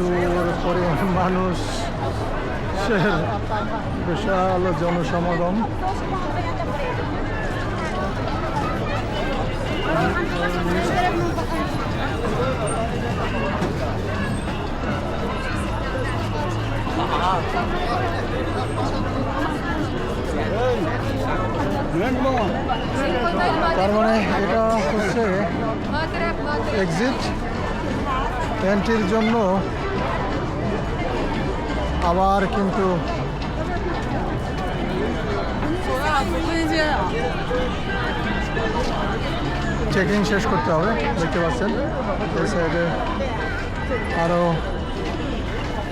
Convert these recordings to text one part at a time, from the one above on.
প্রচুর পরিমাণ মানুষ বিশাল জনসমাগম। তার মানে এটা হচ্ছে এক্সিট এন্ট্রির জন্য আবার কিন্তু চেকিং শেষ করতে হবে, দেখতে পাচ্ছেন। এই সাইডে আরও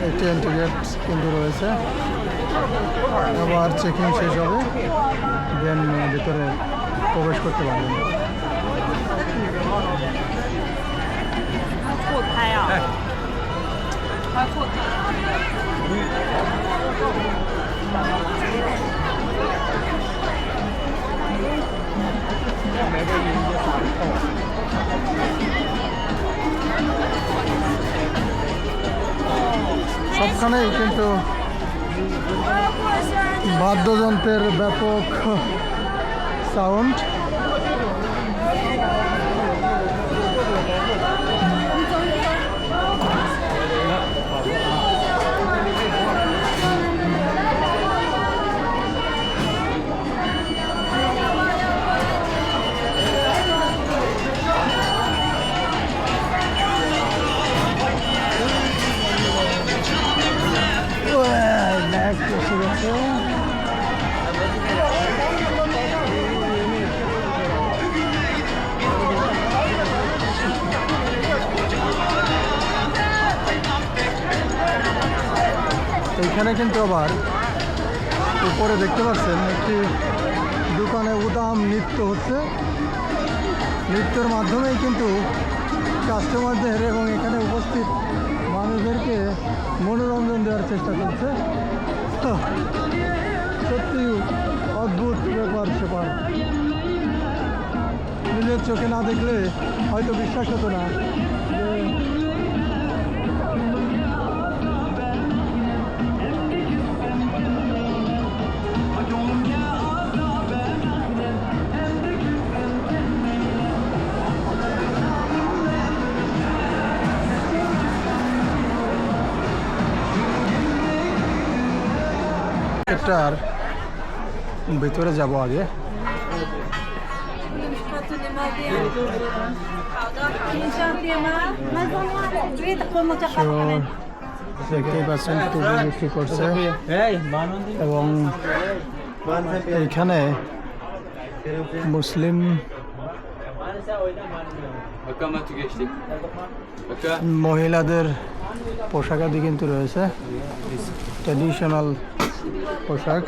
একটি এন্ট্রি কিন্তু রয়েছে। আবার চেকিং শেষ হবে, দেন ভিতরে প্রবেশ করতে পারবেন। সবখানেই কিন্তু বাদ্যযন্ত্রের ব্যাপক সাউন্ড এইখানে কিন্তু আবার উপরে দেখতে পাচ্ছেন একটি দোকানে উদাম নৃত্য হচ্ছে। নৃত্যের মাধ্যমেই কিন্তু কাস্টমারদের এবং এখানে উপস্থিত মানুষদেরকে মনোরঞ্জন দেওয়ার চেষ্টা করছে। সত্যি অদ্ভুত ব্যাপার সেপার। নিজের চোখে না দেখলে হয়তো বিশ্বাস হতো না যে সেক্টর ভিতরে যাব আগে। পাচ্ছেন করছে। এবং এখানে মুসলিম মহিলাদের পোশাকাদি কিন্তু রয়েছে। ট্র্যাডিশনাল 我是儿